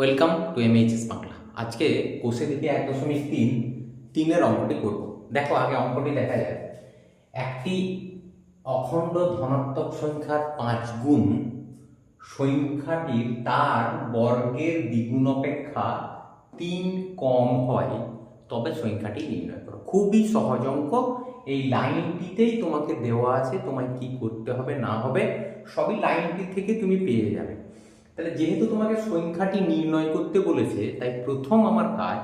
Welcome to M MHS Bangla আজকে কোষে থেকে এক দশমিক তিন, তিনের অঙ্কটি করব। দেখো, আগে অঙ্কটি দেখা যায় একটি অখণ্ড ধনাত্মক সংখ্যার পাঁচ গুণ সংখ্যাটির তার বর্গের দ্বিগুণ অপেক্ষা তিন কম হয়, তবে সংখ্যাটি নির্ণয় করো। খুবই সহজ অঙ্ক। এই লাইনটিতেই তোমাকে দেওয়া আছে তোমায় কি করতে হবে, না হবে, সবই লাইনটি থেকে তুমি পেয়ে যাবে। তাহলে যেহেতু তোমাকে সংখ্যাটি নির্ণয় করতে বলেছে, তাই প্রথম আমার কাজ,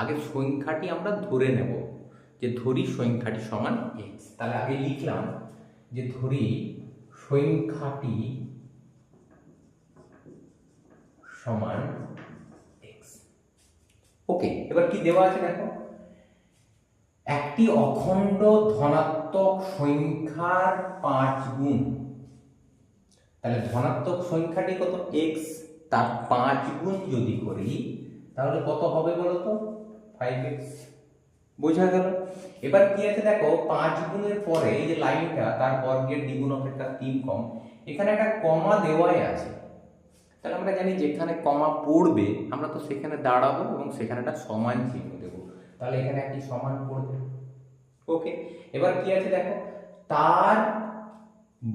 আগে সংখ্যাটি আমরা ধরে নেব, যে ধরি সংখ্যাটি সমান এক্স তাহলে আগে লিখলাম যে ধরি সংখ্যাটি সমান এক্স ওকে এবার কি দেওয়া আছে দেখো? একটি অখণ্ড ধনাত্মক সংখ্যার পাঁচ গুণ। তাহলে ধনাত্মক সংখ্যাটি কত? এক্স তার পাঁচ গুণ যদি করি, তাহলে কত হবে বলতো? ফাইভ এক্স বোঝা গেল? এবার কি আছে দেখো পাঁচ গুণের পরে এই যে লাইনটা, তার বর্গের দ্বিগুণ অপেক্ষা তিন কম, এখানে একটা কমা দেওয়াই আছে। তাহলে আমরা জানি যেখানে কমা পড়বে, আমরা তো সেখানে দাঁড়াবো এবং সেখানে একটা সমান চিহ্ন দেবো। তাহলে এখানে একটি সমান পড়বে। ওকে, এবার কি আছে দেখো? তার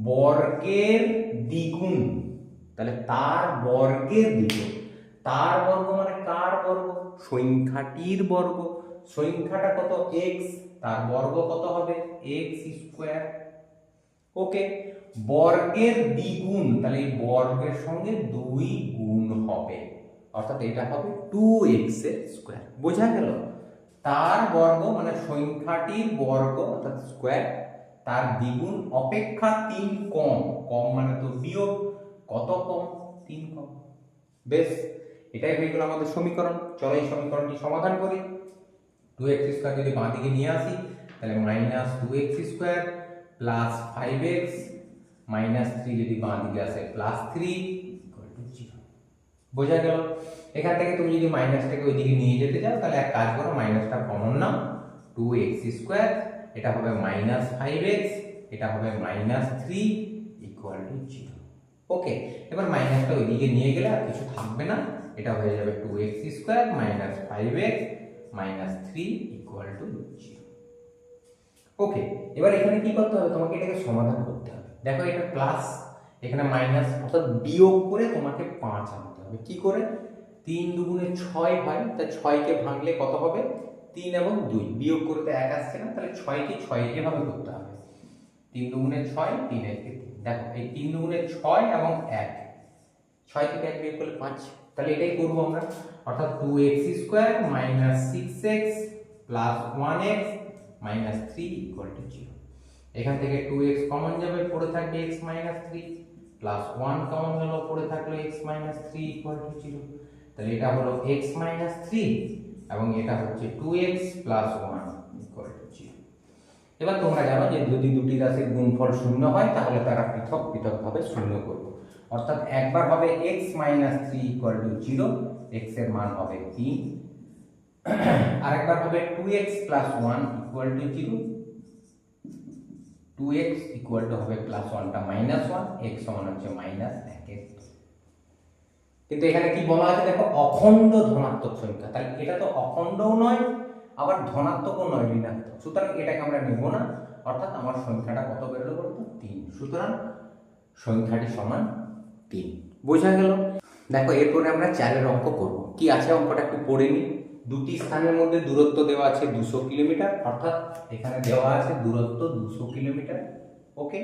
বর্গের দ্বিগুণ। তাহলে তার বর্গের দ্বিগুণ। তার বর্গ মানে কার বর্গ? সংখ্যাটির বর্গ। সংখ্যাটা কত? এক্স তার বর্গ কত হবে? এক্স স্কোয়ার ওকে বর্গের দ্বিগুণ, তাহলে এই বর্গের সঙ্গে দুই গুণ হবে। অর্থাৎ এটা হবে টু এক্সের স্কোয়ার বোঝা গেল? তার বর্গ মানে সংখ্যাটির বর্গ, অর্থাৎ স্কোয়ার তার দ্বিগুণ অপেক্ষা তিন কম। কম মানে তো বিয়োগ। কত কম? তিন কম। বেশ, এটাই হয়ে গেল আমাদের সমীকরণ। চলো এই সমীকরণটি সমাধান করি। টু এক্স স্কোয়ার যদি বাঁ দিকে নিয়ে আসি, তাহলে minus two x square plus five x minus three যদি বাঁ দিকে আসে প্লাস থ্রি বোঝা গেল? এখান থেকে তুমি যদি মাইনাসটাকে ওইদিকে নিয়ে যেতে চাও, তাহলে এক কাজ করো মাইনাসটা কমন নাও টু এক্স স্কোয়ার এটা হবে মাইনাস ফাইভ এক্স এটা হবে minus three equal to zero okay এবার মাইনাসটা ওইদিকে নিয়ে গেলে আর কিছু থাকবে না। এটা হয়ে যাবে two x square minus five x minus three equal to zero okay এবার এখানে কি করতে হবে? তোমাকে এটাকে সমাধান করতে হবে। দেখো এটা প্লাস এখানে মাইনাস অর্থাৎ বিয়োগ করে তোমাকে পাঁচ আনতে হবে। কি করে? তিন দুগুণে ছয় হয়, তা ছয়কে ভাঙলে কত হবে? তিন এবং দুই। বিয়োগ করতে এক আসছে না, তাহলে ছয়কে ছয় এভাবে করতে হবে। তিন দুগুণে ছয়, তিন একে দেখো, এই তিন দুগুণে ছয় এবং এক। ছয় থেকে এক বিয়োগ করলে পাঁচ। তাহলে এটাই করব আমরা। অর্থাৎ two x square minus six x plus one x minus three equal to zero এখান থেকে টু এক্স কমন যাবে, পড়ে থাকবে x minus three plus one common গেল পড়ে থাকল x minus three equal to zero তাহলে এটা হলো এক্স মাইনাস থ্রি এবং এটা হচ্ছে two x plus one equal to zero এবার তোমরা জানো যে যদি দুটি রাশির গুণফল শূন্য হয়, তাহলে তারা পৃথক, পৃথকভাবে শূন্য করবে। অর্থাৎ একবার হবে x minus three equal to zero এক্সের মান হবে তিন আরেকবার হবে two x plus one equal to zero two x equal to হবে প্লাস ওয়ানটা মাইনাস ওয়ান এক্স সমান হচ্ছে মাইনাস এক এক কিন্তু এখানে কি বলা আছে? দেখো, অখণ্ড ধনাত্মক সংখ্যা। তাহলে এটা তো অখণ্ডও নয়, আবার ধনাত্মকও নয় ঋণাত্মক। সুতরাং এটাকে আমরা নেব না। অর্থাৎ আমার সংখ্যাটা কত বেরোলো বলতো তিন। সুতরাং সংখ্যাটি সমান তিন। বোঝা গেল? দেখো, এরপরে আমরা চারের অঙ্ক করব। কি আছে? অঙ্কটা একটু পড়ে নিই। দুটি স্থানের মধ্যে দূরত্ব দেওয়া আছে দুশো কিলোমিটার। অর্থাৎ এখানে দেওয়া আছে দূরত্ব দুশো কিলোমিটার। ওকে?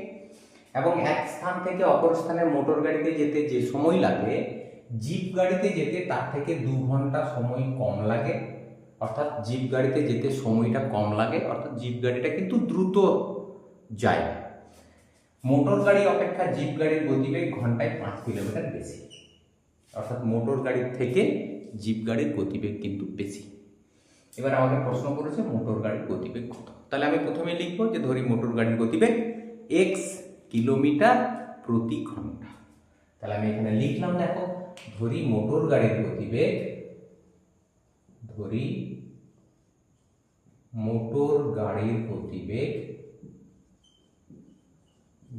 এবং এক স্থান থেকে অপর স্থানে মোটর গাড়িতে যেতে যে সময় লাগে জিপ গাড়িতে যেতে তার থেকে দু ঘণ্টা সময় কম লাগে। অর্থাৎ জিপ গাড়িতে যেতে সময়টা কম লাগে, অর্থাৎ জিপ গাড়িটা কিন্তু দ্রুত যায়। মোটর গাড়ি অপেক্ষা জিপ গাড়ির গতিবেগ ঘন্টায় পাঁচ কিলোমিটার বেশি। অর্থাৎ মোটর গাড়ির থেকে জিপ গাড়ির গতিবেগ কিন্তু বেশি। এবার আমাকে প্রশ্ন করেছে মোটর গাড়ির গতিবেগ কত? তাহলে আমি প্রথমে লিখব যে ধরি মোটর গাড়ির গতিবেগ এক্স কিলোমিটার প্রতি ঘণ্টা। তাহলে আমি এখানে লিখলাম, দেখো। ধরি মোটর গাড়ির গতিবেগ ধরি মোটর গাড়ির গতিবেগ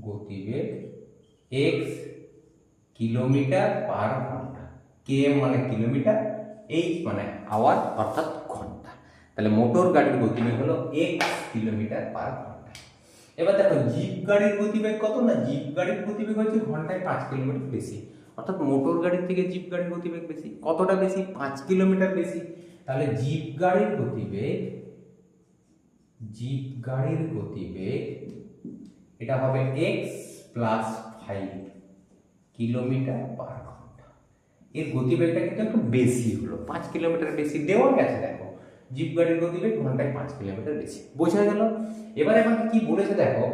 গতিবেগ এক্স কিলোমিটার পার ঘণ্টা। কে মানে কিলোমিটার এইচ মানে আওয়ার অর্থাৎ ঘণ্টা। তাহলে মোটর গাড়ির গতিবেগ হলো এক্স কিলোমিটার পার ঘণ্টা। এবার দেখো জিপ গাড়ির গতিবেগ কত? না জিপ গাড়ির গতিবেগ হচ্ছে ঘন্টায় পাঁচ কিলোমিটার বেশি। অর্থাৎ মোটর গাড়ির থেকে জিপ গাড়ির গতিবেগ বেশি, কতটা বেশি? পাঁচ কিলোমিটার বেশি। তাহলে জিপ গাড়ির গতিবেগ, জিপ গাড়ির গতিবেগ, এটা হবে x plus five kilometre per ঘণ্টা। এর গতিবেগটা কিন্তু একটু বেশি হলো, পাঁচ কিলোমিটার বেশি। দেওয়া গেছে, দেখো, জিপ গাড়ির গতিবেগ ঘন্টায় পাঁচ কিলোমিটার বেশি। বোঝা গেল? এবার আমাকে কি বলেছে, দেখো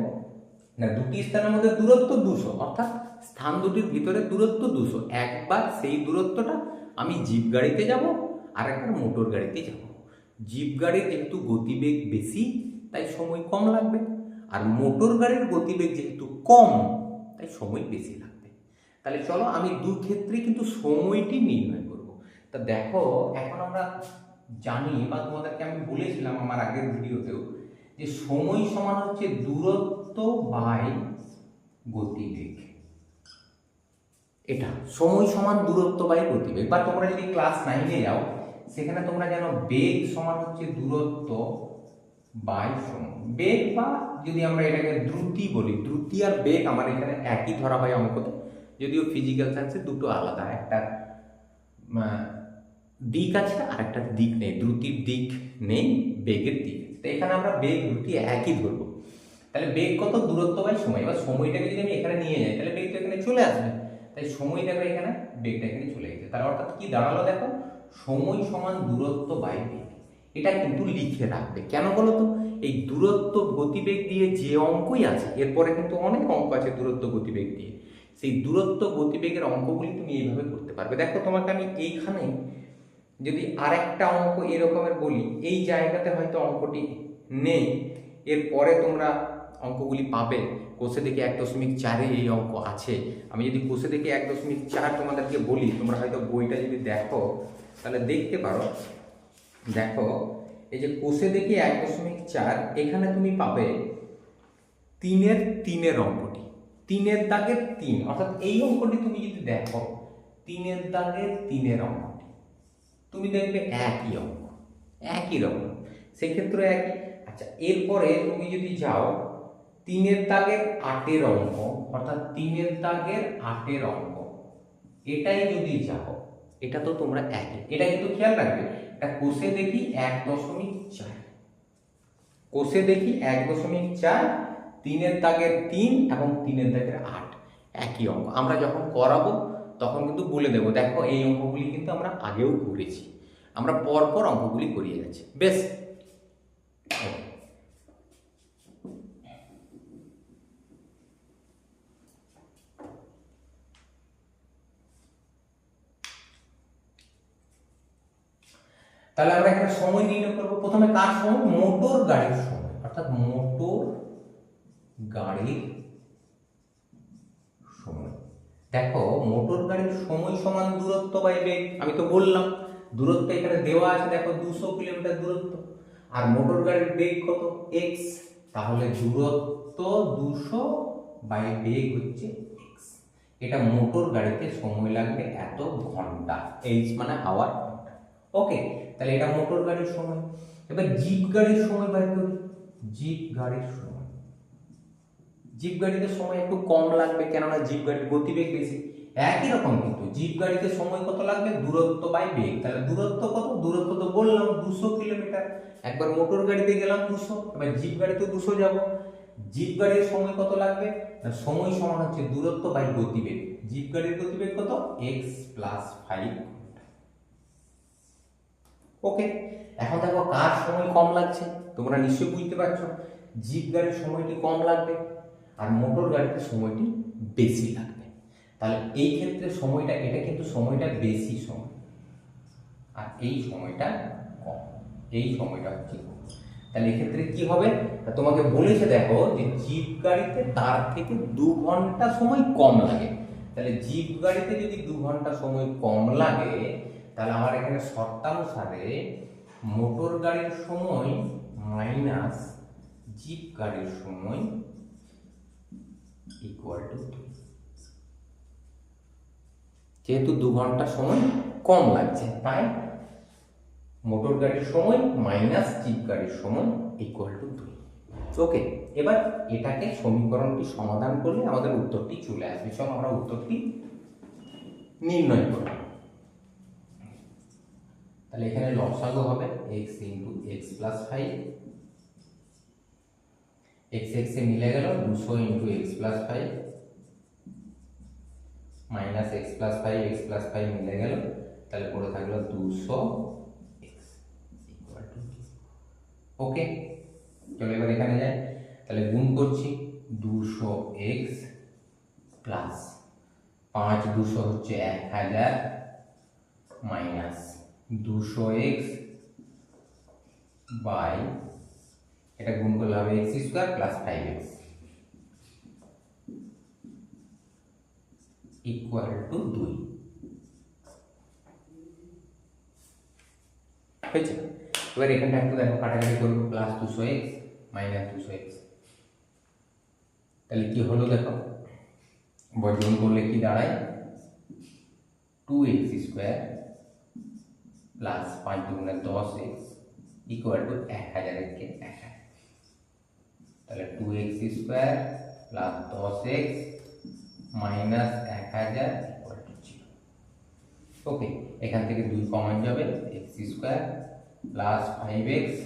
না, দুটি স্থানের মধ্যে দূরত্ব দুশো, অর্থাৎ স্থান দুটির ভিতরে দূরত্ব দুশো। একবার সেই দূরত্বটা আমি জিপ গাড়িতে যাব আর একবার মোটর গাড়িতে যাব। জিপ গাড়ির যেহেতু গতিবেগ বেশি, তাই সময় কম লাগবে। আর মোটর গাড়ির গতিবেগ যেহেতু কম, তাই সময় বেশি লাগবে। তাহলে চলো আমি দু ক্ষেত্রে কিন্তু সময়টি নির্ণয় করব। তা দেখো, এখন আমরা জানি বা তোমাদেরকে আমি বলেছিলাম আমার আগের ভিডিওতেও যে সময় সমান হচ্ছে দূরত্ব বাই গতিবেগ এটা সময় সমান দূরত্ব বাই গতিবেগ বা তোমরা যদি ক্লাস নাইনে যাও, সেখানে তোমরা জানো বেগ সমান হচ্ছে দূরত্ব বাই সময়। বেগ বা যদি আমরা এটাকে দ্রুতি বলি, দ্রুতি আর বেগ আমার এখানে একই ধরা হয় অঙ্কতে। যদিও ফিজিক্যাল সায়েন্সে দুটো আলাদা, একটা দিক আছে আর একটা দিক নেই। দ্রুতির দিক নেই, বেগের দিক। তো এখানে আমরা বেগ, দ্রুতি একই ধরবো। তাহলে বেগ কত? দূরত্ব বাই সময়। এবার সময়টাকে যদি আমি এখানে নিয়ে যাই, তাহলে বেগ তো এখানে চলে আসবে। তাই সময় দেখো এখানে, বেগটা এখানে চলে গেছে। তাহলে অর্থাৎ কি দাঁড়াল দেখো? সময় সমান দূরত্ব বাই বেগ। এটা কিন্তু লিখে রাখবে। কেন বলো তো? এই দূরত্ব গতিবেগ দিয়ে যে অঙ্কই আছে, এরপরে কিন্তু অনেক অঙ্ক আছে দূরত্ব গতিবেগ দিয়ে। সেই দূরত্ব গতিবেগের অঙ্কগুলি তুমি এইভাবে করতে পারবে। দেখো তোমাকে আমি এইখানে যদি আরেকটা অঙ্ক এরকমের বলি, এই জায়গাতে হয়তো অঙ্কটি নেই। এরপরে তোমরা অঙ্কগুলি পাবে। কোষে দেখে এক দশমিক চারে এই অঙ্ক আছে। আমি যদি কোষে দেখে এক দশমিক চার তোমাদেরকে বলি, তোমরা হয়তো বইটা যদি দেখো, তাহলে দেখতে পারো। দেখো, এই যে কোষে দেখি এক দশমিক চার, এখানে তুমি পাবে তিনের তিনের অঙ্কটি। তিনের দাগের তিন, অর্থাৎ এই অঙ্কটি তুমি যদি দেখো, তিনের দাগের তিনের অঙ্কটি। তুমি দেখবে একই অঙ্ক, একই রকম। সেক্ষেত্রে একই আচ্ছা এরপরে তুমি যদি যাও তিনের দাগের আটের অঙ্ক, অর্থাৎ তিনের দাগের আটের অঙ্ক। এটাই যদি যাও, এটা তো তোমরা একই, এটা কিন্তু খেয়াল রাখবে এটা কোষে দেখি এক দশমিক চার। কোষে দেখি এক দশমিক চার, তিনের দাগের তিন এবং তিনের দাগের আট, একই অঙ্ক। আমরা যখন করাবো, তখন কিন্তু বলে দেবো, দেখো এই অঙ্কগুলি কিন্তু আমরা আগেও করেছি। আমরা পরপর অঙ্কগুলি করিয়ে যাচ্ছি বেশ তাহলে আমরা এখানে সময় নির্ণয় করব। প্রথমে কার সময়? মোটর গাড়ির সময়। অর্থাৎ মোটর গাড়ির সময়। দেখো, মোটর গাড়ির সময় সমান দূরত্ব বাই বেগ আমি তো বললাম, দূরত্ব এখানে দেওয়া আছে। দেখো, দুশো কিলোমিটার দূরত্ব। আর মোটর গাড়ির বেগ কত? এক্স তাহলে দূরত্ব দুশো বাই বেগ হচ্ছে এক্স এটা মোটর গাড়িতে সময় লাগবে এত ঘণ্টা। এইচ মানে আওয়ার ওকে তাহলে এটা মোটর গাড়ির সময়। এবার জিপ গাড়ির সময় বাই করি। জিপ গাড়ির সময়। জিপ গাড়িতে সময় একটু কম লাগবে, কেননা জিপ গাড়ির গতিবেগ বেশি। একই রকম কিন্তু, জিপ গাড়িতে সময় কত লাগবে? দূরত্ব বাই বেগ। তাহলে দূরত্ব কত? দূরত্ব তো বললাম, দুশো কিলোমিটার। একবার মোটর গাড়িতে গেলাম দুশো, এবার জিপ গাড়িতে দুশো যাব। জিপ গাড়ির সময় কত লাগবে? সময় সমান হচ্ছে দূরত্ব বাই গতিবেগ। জিপ গাড়ির গতিবেগ কত? এক্স প্লাস ফাইভ ওকে এখন দেখো কার সময় কম লাগছে? তোমরা নিশ্চয়ই বুঝতে পারছ। জিপ গাড়ির সময়টি কম লাগবে আর মোটর গাড়িতে সময়টি বেশি লাগবে। তাহলে এই ক্ষেত্রে সময়টা, এটা কিন্তু সময়টা বেশি সময়। আর এই সময়টা কম। এই সময়টা হচ্ছে তাহলে এক্ষেত্রে কি হবে? তোমাকে বলেছে দেখো যে জিপ গাড়িতে তার থেকে দু ঘণ্টা সময় কম লাগে। তাহলে জিপ গাড়িতে যদি দু ঘণ্টা সময় কম লাগে তাহলে আমার এখানে শর্তানুসারে মোটর গাড়ির সময় মাইনাস জিপ গাড়ির সময় ইকুয়াল টু যেহেতু দু ঘণ্টা সময় কম লাগছে, তাই মোটর গাড়ির সময় মাইনাস জিপ গাড়ির সময় ইকুয়াল টু দুই ওকে এবার এটাকে সমীকরণটি সমাধান করলে আমাদের উত্তরটি চলে আসবে। চলো আমরা উত্তরটি নির্ণয় করব তাহলে এখানে লসাগু হবে x into x plus five x এক্সে মিলে গেল দুশো into x plus five minus x plus five x plus five মিলে গেল। তাহলে পড়ে থাকল দুশো এক্স ওকে, চলো এবার এখানে যাই। তাহলে গুণ করছি দুশো এক্স প্লাস পাঁচ দুশো হচ্ছে এক হাজার মাইনাস দুশো এক্স বাই, এটা গুণ করলে হবে x square plus five x equal to দুই। হয়েছে? এবার এখানটা একটু দেখো, কাটাকাটি করব প্লাস দুশো এক্স মাইনাস দুশো এক্স তাহলে কি হলো দেখো? বর্জন করলে কি দাঁড়ায়? টু এক্স স্কোয়ার প্লাস পাঁচ দুগুণে দশ এক্স ইকুয়াল টু এক হাজারের কে এক হাজার তাহলে টু এক্স স্কোয়ার প্লাস দশ এক্স মাইনাস এক হাজার ইকুয়াল টু জিরো ওকে এখান থেকে দুই কমন যাবে x square plus five x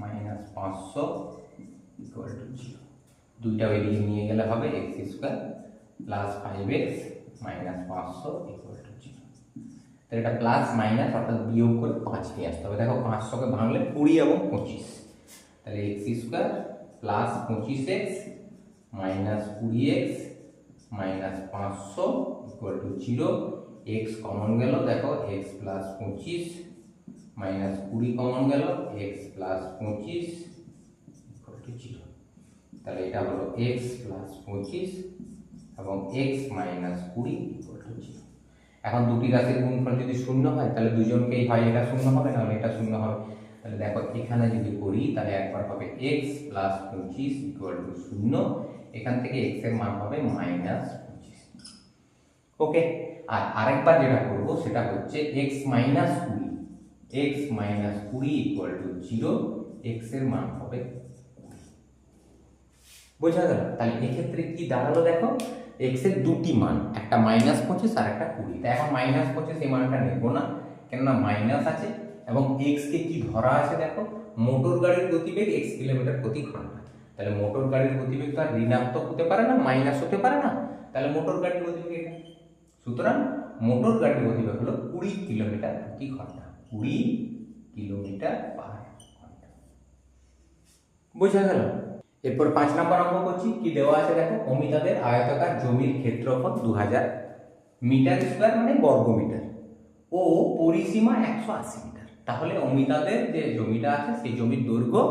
minus পাঁচশো ইকুয়াল টু জিরো দুইটা ওইদিকে নিয়ে গেলে হবে x square plus five x minus পাঁচশো ইকুয়াল টু জিরো তো এটা প্লাস মাইনাস অর্থাৎ বিয়োগ করে পাঁচ নিয়ে আসতে হবে। দেখো পাঁচশোকে ভাঙলে কুড়ি এবং পঁচিশ। তাহলে এক্স স্কোয়ার প্লাস পঁচিশ এক্স মাইনাস কুড়ি এক্স মাইনাস পাঁচশো equal to zero x common গেল, দেখো এক্স প্লাস পঁচিশ মাইনাস কুড়ি কমন গেল এক্স প্লাস পঁচিশ জিরো তাহলে এটা হলো এক্স প্লাস পঁচিশ এবং এক্স মাইনাস কুড়ি ইকুয়াল টু জিরো এখন দুটি রাশির গুণফল যদি শূন্য হয়, তাহলে দুজনকেই হয়, এটা শূন্য হবে, নাহলে এটা শূন্য হবে। তাহলে দেখো, এখানে যদি করি, তাহলে একবার হবে এক্স প্লাস পঁচিশ ইকুয়াল টু শূন্য, এখান থেকে এক্সের মান হবে মাইনাস ওকে আর আরেকবার যেটা করব, সেটা হচ্ছে এক্স মাইনাস কুড়ি এক্স মাইনাস কুড়ি ইকুয়াল টু জিরো এক্সের মান হবে বোঝা গেল? তাহলে এক্ষেত্রে কি দাঁড়াল দেখো? এক্সের দুটি মান, একটা মাইনাস পঁচিশ আর একটা কুড়ি। তাই এখন মাইনাস পঁচিশ এই মানটা নেব না, কেননা মাইনাস আছে এবং এক্স কে কি ধরা আছে দেখো? মোটর গাড়ির গতিবেগ এক্স কিলোমিটার প্রতি ঘণ্টা। তাহলে মোটর গাড়ির গতিবেগ তো আর ঋণাত্মক হতে পারে না মাইনাস হতে পারে না। তাহলে মোটর গাড়ির গতিবেগ এটা। সুতরাং মোটর গাড়ির গতিবেগ হলো কুড়ি কিলোমিটার প্রতি ঘণ্টা। কুড়ি কিলোমিটার পার ঘণ্টা। বোঝা গেল? এরপর পাঁচ নম্বর অঙ্ক করছি, কি দেওয়া আছে দেখো? অমিতাদের আয়তাকার জমির ক্ষেত্রফল দু হাজার মিটার স্কোয়ার মানে বর্গ মিটার ও পরিসীমা একশো আশি মিটার। তাহলে অমিতাদের যে জমিটা আছে, সেই জমির দৈর্ঘ্য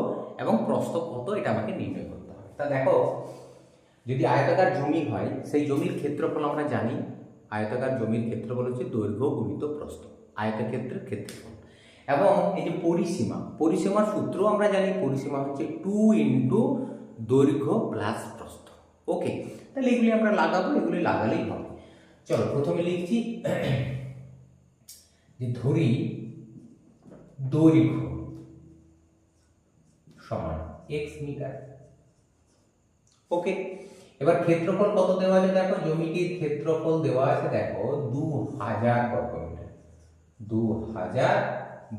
এবং প্রস্থ কত, এটা আমাকে নির্ণয় করতে হবে। তা দেখো, যদি আয়তাকার জমি হয়, সেই জমির ক্ষেত্রফল আমরা জানি। আয়তাকার জমির ক্ষেত্রফল হচ্ছে দৈর্ঘ্য গুণিত প্রস্থ, আয়তক্ষেত্রের ক্ষেত্রফল। এবং এই যে পরিসীমা, পরিসীমার সূত্র আমরা জানি, পরিসীমা হচ্ছে টু ইন্টু দৈর্ঘ্য প্লাস প্রস্থ। ওকে তাহলে এগুলি আমরা লাগাবো, এগুলি লাগালেই হবে। চলো, প্রথমে লিখছি যে ধরি দৈর্ঘ্য সমান এক্স মিটার। ওকে এবার ক্ষেত্রফল কত দেওয়া আছে দেখো? জমিটির ক্ষেত্রফল দেওয়া আছে দেখো, দু হাজার বর্গ মিটার। দু হাজার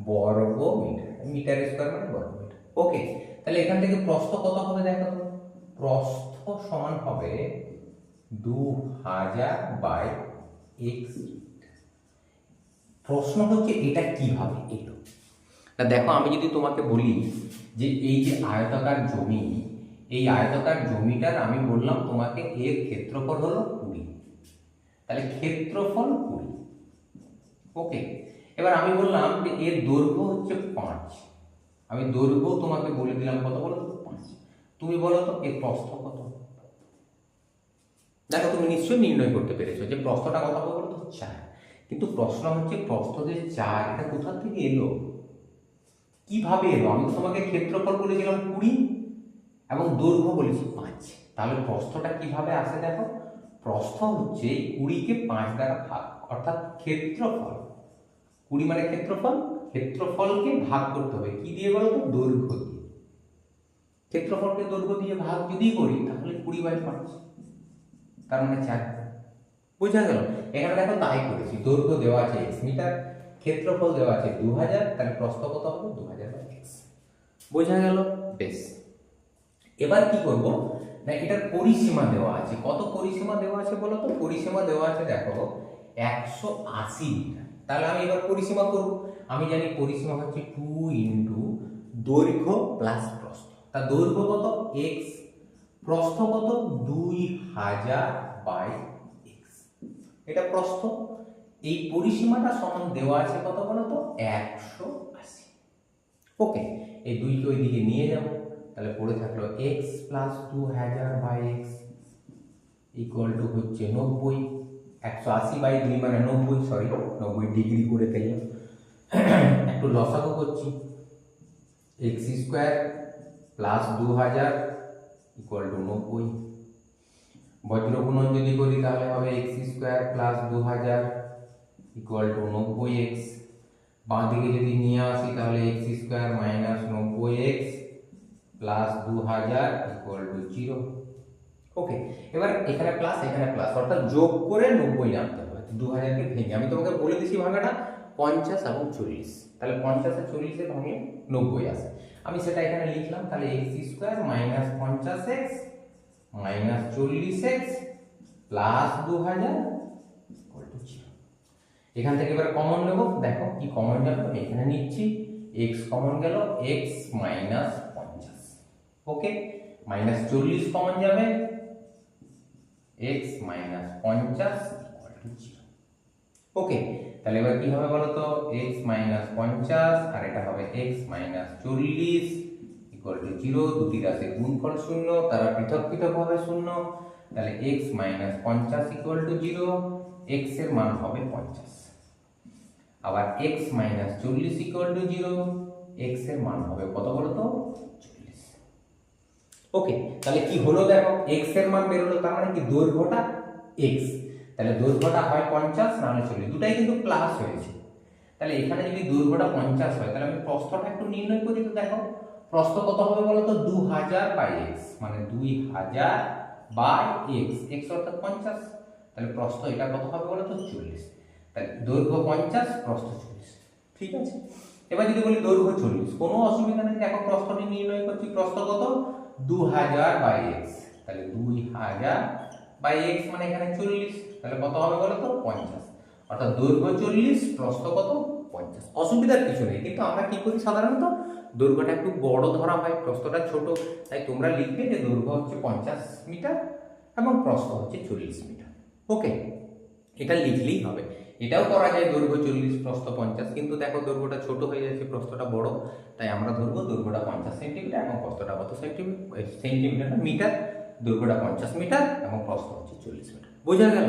বর্গ মিটার মিটার স্কোয়ার মানে বর্গ মিটার। ওকে তাহলে এখান থেকে প্রস্থ কত হবে দেখো প্রস্থ সমান হবে দু হাজার বাই এক্স প্রশ্ন হচ্ছে এটা কীভাবে এলো? তা দেখো, আমি যদি তোমাকে বলি যে এই যে আয়তাকার জমি, এই আয়তাকার জমিটার আমি বললাম তোমাকে এর ক্ষেত্রফল হলো কুড়ি। তাহলে ক্ষেত্রফল কুড়ি। ওকে? এবার আমি বললাম যে এর দৈর্ঘ্য হচ্ছে পাঁচ। আমি দৈর্ঘ্য তোমাকে বলে দিলাম কত বলো তো, পাঁচ। তুমি বলো তো, এর প্রস্থ কত? দেখো, তুমি নিশ্চয়ই নির্ণয় করতে পেরেছ যে প্রস্থটা কত হবে বলো তো? চার। কিন্তু প্রশ্ন হচ্ছে, প্রস্থ যে চার, এটা কোথা থেকে এলো? কীভাবে এলো? আমি তোমাকে ক্ষেত্রফল বলেছিলাম কুড়ি এবং দৈর্ঘ্য বলেছি পাঁচ। তাহলে প্রস্থটা কীভাবে আসে দেখো? প্রস্থ হচ্ছে কুড়িকে পাঁচ দ্বারা ভাগ, অর্থাৎ ক্ষেত্রফল। কুড়ি মানে ক্ষেত্রফল, ক্ষেত্রফলকে ভাগ করতে হবে। কি দিয়ে বলো তো? দৈর্ঘ্য দিয়ে। ক্ষেত্রফলকে দৈর্ঘ্য দিয়ে ভাগ যদি করি, তাহলে কুড়ি বাই পাঁচ। তার মানে চার। বোঝা গেল? এখানে দেখো তাই করেছি। দৈর্ঘ্য দেওয়া আছে এক্স মিটার ক্ষেত্রফল দেওয়া আছে দু হাজার তাহলে প্রস্থ কত হবে? দু হাজার বাই বোঝা গেল? বেশ। এবার কি করব? না, এটার পরিসীমা দেওয়া আছে। কত পরিসীমা দেওয়া আছে বলো তো? পরিসীমা দেওয়া আছে, দেখো, একশো আশি মিটার তাহলে আমি এবার পরিসীমা করব। আমি জানি পরিসীমা হচ্ছে টু ইন্টু দৈর্ঘ্য প্লাস প্রস্থ। তা দৈর্ঘ্য কত? এক্স প্রস্থ কত? দুই হাজার বাই এক্স এটা প্রস্থ। এই পরিসীমাটা সমান দেওয়া আছে কত বলো তো? একশো আশি। ওকে এই দুইকে ওই দিকে নিয়ে যাব। তাহলে পড়ে থাকল এক্স প্লাস টু হাজার বাই এক্স ইকুয়াল টু হচ্ছে নব্বই। একশো আশি বাই দুই মানে নব্বই সরি নব্বই ডিগ্রি করে ফেললাম একটু লসাগু করছি। এক্স স্কোয়ার প্লাস দু হাজার ইকুয়াল টু নব্বই। বজ্র গুণন যদি করি তাহলে হবে এক্স স্কোয়ার প্লাস দু হাজার ইকুয়াল টু নব্বই এক্স বাঁ দিকে যদি নিয়ে আসি তাহলে এক্স স্কোয়ার মাইনাস নব্বই এক্স প্লাস দু হাজার ইকুয়াল টু জিরো ওকে এবার এখানে প্লাস এখানে প্লাস অর্থাৎ যোগ করে নব্বই আনতে হবে। দু হাজারকে ভেঙে, আমি তোমাকে বলে দিচ্ছি ভাঙাটা, পঞ্চাশ এবং চল্লিশ। তাহলে পঞ্চাশ চল্লিশে ভাঙে নব্বই আসে। আমি সেটা এখানে লিখলাম, তাহলে এক্স স্কোয়ার মাইনাস পঞ্চাশ এক্স মাইনাস চল্লিশ এক্স প্লাস দু হাজার এখান থেকে এবার কমন নেব, দেখো কি কমন যাবে আমি এখানে নিচ্ছি এক্স কমন গেল এক্স মাইনাস পঞ্চাশ। ওকে মাইনাস চল্লিশ কমন যাবে এক্স মাইনাস পঞ্চাশ ইকুয়াল টু জিরো ওকে তাহলে এবার কি হবে বলো তো এক্স মাইনাস পঞ্চাশ, আর এটা হবে এক্স মাইনাস চল্লিশ ইকুয়াল টু জিরো দুটি রাশির গুণফল শূন্য, তারা পৃথক পৃথক ভাবে শূন্য। তাহলে এক্স মাইনাস পঞ্চাশ ইকুয়াল টু জিরো এক্সের মান হবে পঞ্চাশ। আবার এক্স মাইনাস চল্লিশ ইকুয়াল টু জিরো এক্সের মান হবে কত বলো তো ওকে তাহলে কি হলো দেখো এক্সের মান বেরোলো, তার মানে কি দৈর্ঘ্যটা এক্স তাহলে দৈর্ঘ্যটা হয় পঞ্চাশ নাহলে চল্লিশ, দুটাই কিন্তু প্লাস হয়েছে। তাহলে এখানে যদি দৈর্ঘ্যটা পঞ্চাশ হয়, তাহলে আমি প্রস্থটা একটু নির্ণয় করি তো দেখো, প্রস্থ কত হবে বলো তো দু হাজার বাই এক্স মানে দুই হাজার বাই এক্স এক্স অর্থাৎ পঞ্চাশ। তাহলে প্রস্থ এটা কত হবে বলো তো চল্লিশ। তাহলে দৈর্ঘ্য পঞ্চাশ, প্রস্থ চল্লিশ। ঠিক আছে? এবার যদি বলি দৈর্ঘ্য চল্লিশ, কোনো অসুবিধা নেই, দেখো প্রস্থটি নির্ণয় করছি, প্রস্থ কত? দু হাজার বাই এক্স তাহলে দুই হাজার বাই এক্স মানে এখানে চল্লিশ। তাহলে কত হবে বলো তো পঞ্চাশ। অর্থাৎ দৈর্ঘ্য চল্লিশ, প্রস্থ কত? পঞ্চাশ। অসুবিধার কিছু নেই। কিন্তু আমরা কি করি সাধারণত? দৈর্ঘ্যটা একটু বড় ধরা হয়, প্রস্থটা ছোট। তাই তোমরা লিখবে যে দৈর্ঘ্য হচ্ছে পঞ্চাশ মিটার এবং প্রস্থ হচ্ছে চল্লিশ মিটার। ওকে এটা লিখলেই হবে। এটাও করা যায় দৈর্ঘ্য চল্লিশ, প্রস্থ পঞ্চাশ, কিন্তু দেখো দৈর্ঘ্যটা ছোট হয়ে যাচ্ছে, প্রস্থটা বড়। তাই আমরা ধরবো দৈর্ঘ্যটা পঞ্চাশ সেন্টিমিটার এবং প্রস্থটা কত সেন্টিমিটার সেন্টিমিটার মিটার, দৈর্ঘ্যটা পঞ্চাশ মিটার এবং প্রস্থ হচ্ছে চল্লিশ মিটার। বোঝা গেল?